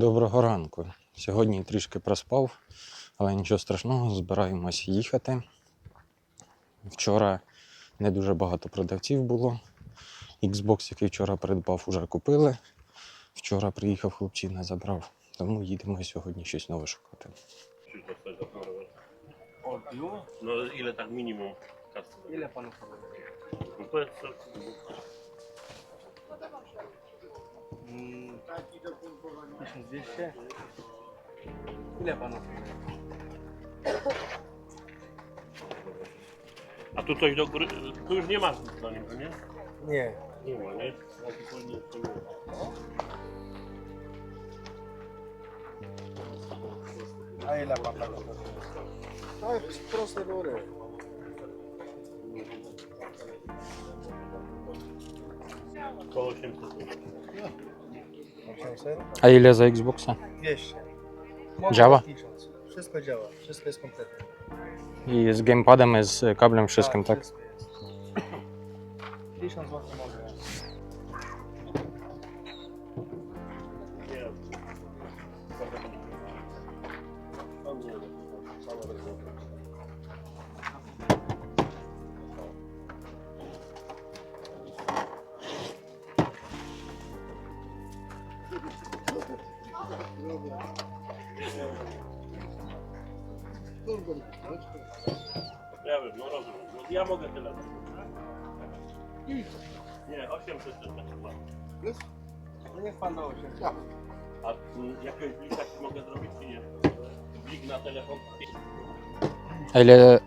Доброго ранку. Сьогодні трішки проспав, але нічого страшного, збираємось їхати. Вчора не дуже багато продавців було. Xbox, який вчора придбав, уже купили. Вчора приїхав хлопчина, забрав. Тому їдемо сьогодні щось нове шукати. To chcesz zaproponować? O, piwo? No 1200? Ile panu A tu coś do góry, tu już nie ma do niego, nie? Nie. Nie ma, nie? Powinien to A ile pan prowadzi? To jest proste rury. Koło 800 zł. 800? А ile za Xboxa? 200. Działa? 1000. Wszystko działa, wszystko jest kompletne. I z gamepadem, z kablem, wszystkim, tak? Wszystko jest. 1000 zł mogę. Ja wiem, no rozumiem. No, ja mogę tyle. dać. Nie, 800 to tak chyba. No niech pan da 800. A mm, jakiegoś blika ci mogę zrobić czy nie? Blik na telefon? A ile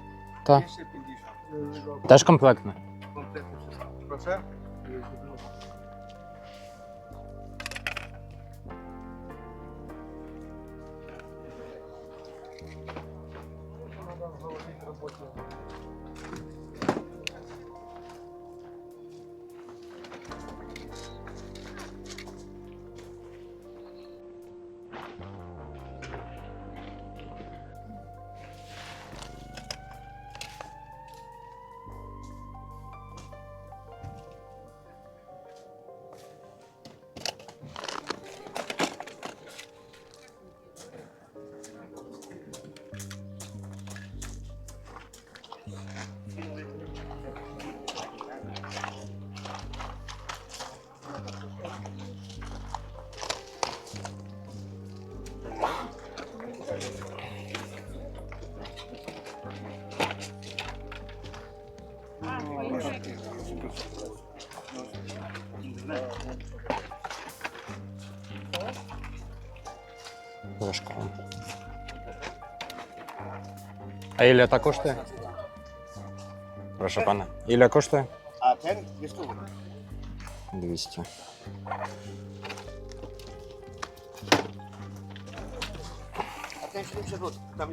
ta? 250. Też kompletny. Kompletnie wszystko. Proszę? Ложка. А Ілля коштує? Прошу пана. Ілля коштує? А пен 200.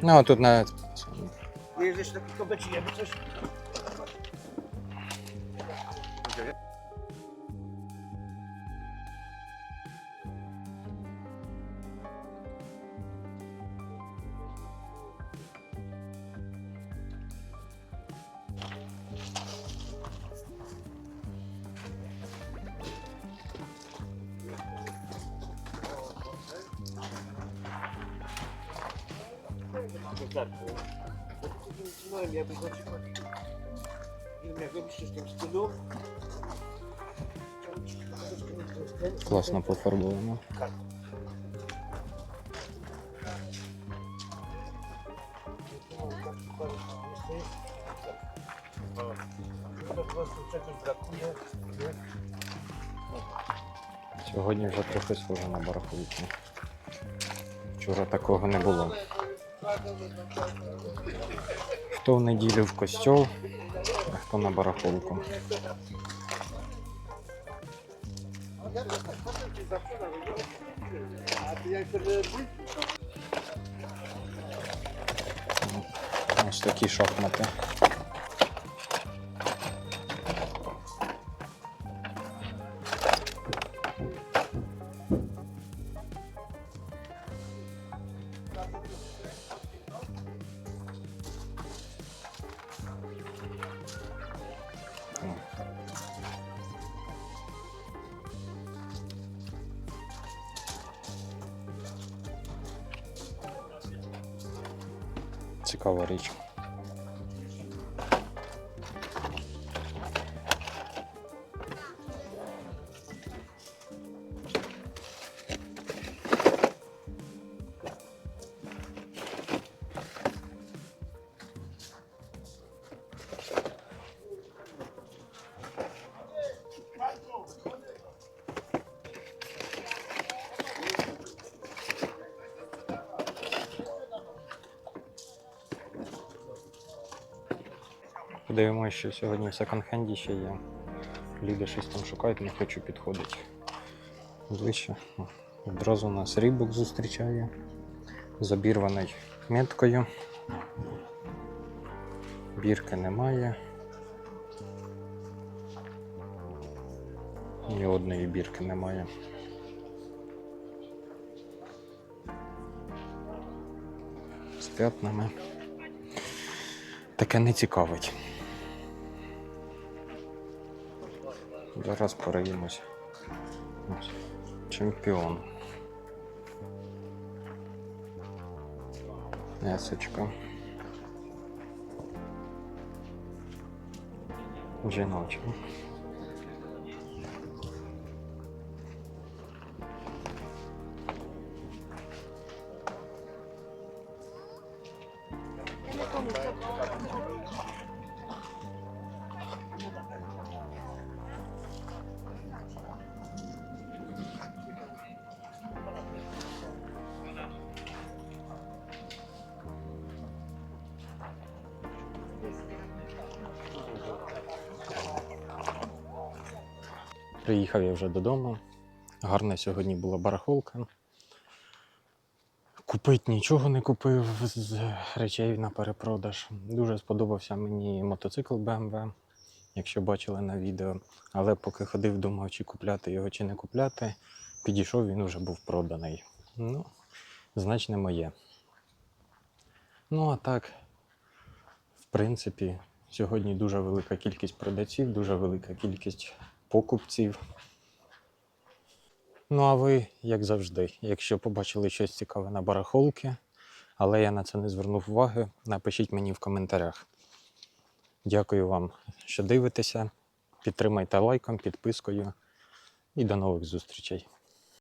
Ну, а тут на... Виїжджаєш такі кабачі, я би щось coś. No i jakby chodzi Nie wiem, jak robisz w tym stylu. Класно пофарбовано. Сьогодні вже трохи схоже на барахолку. Вчора такого не було. Хто в неділю в костьол, а хто на барахолку. Ось такі шахмати. Цікава річ. Подивимося, що сьогодні в секонд-хенді ще є. Люди щось там шукають, не хочу підходити. Ближче. Одразу нас рибок зустрічає. З обірваною меткою. Бірки немає. Ні одної бірки немає. З п'ятнами. Таке не цікавить. Зараз переїмось. Ось. Чемпіон. Ясочка. Жіноча. Приїхав я вже додому. Гарна сьогодні була барахолка. Купити нічого не купив з речей на перепродаж. Дуже сподобався мені мотоцикл BMW, якщо бачили на відео. Але поки ходив, думав, чи купляти його, чи не купляти, підійшов, він вже був проданий. Ну, значить, не моє. Ну, а так, в принципі, сьогодні дуже велика кількість продавців, дуже велика кількість покупців. Ну, а ви, як завжди, якщо побачили щось цікаве на барахолки, але я на це не звернув уваги, напишіть мені в коментарях. Дякую вам, що дивитеся. Підтримайте лайком, підпискою і до нових зустрічей.